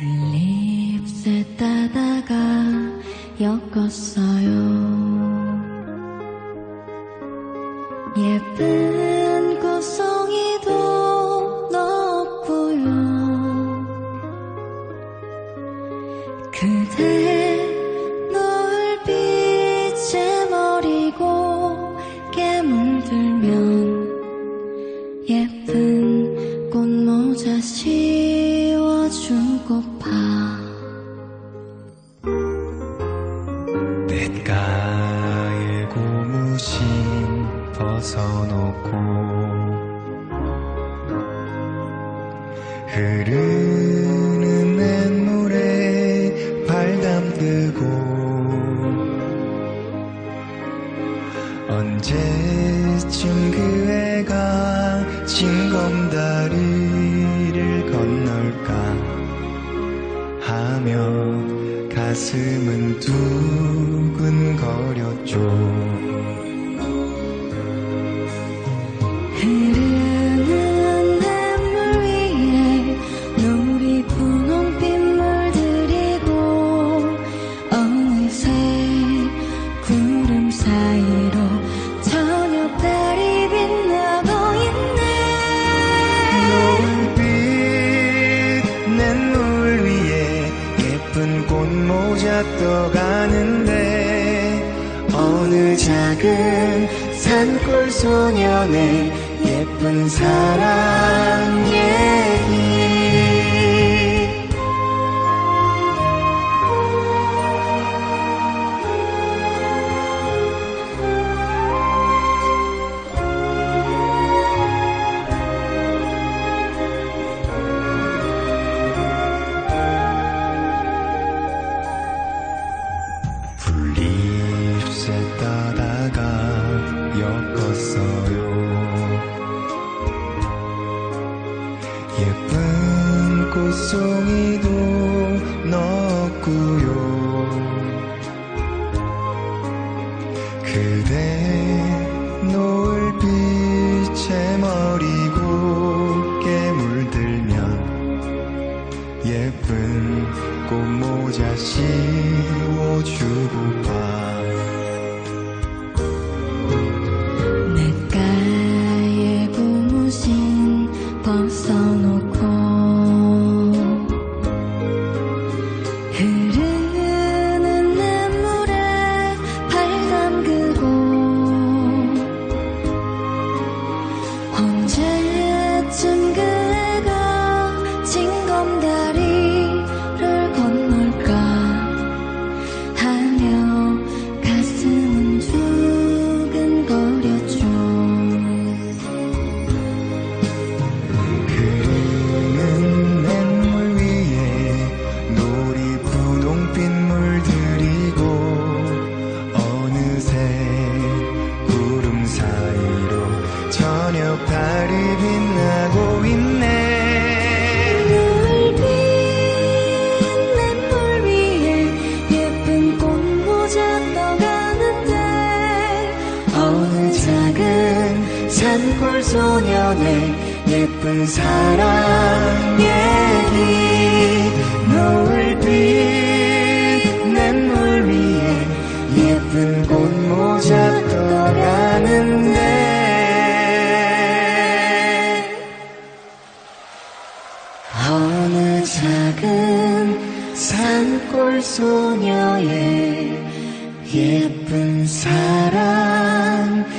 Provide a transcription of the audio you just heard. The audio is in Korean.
립스 따다가 엮었어요. 예쁜 꽃송이도 넣었고요. 그대 노을빛에 머리고 깨물들면 벗어놓고 흐르는 냇물에 발 담그고 언제쯤 그 애가 징검다리를 건널까 하며 가슴은 두근거렸죠. 작은 산골 소년의 예쁜 사랑 얘 예쁜 꽃송이도 넣었고요. 그대 노을빛에 머리고 깨물들면 예쁜 꽃모자 씌 언제 산골 소년의 예쁜 사랑 얘기 노을빛 냇물 위에 예쁜 꽃모자 떠가는데. 어느 작은 산골 소녀의 예쁜 사랑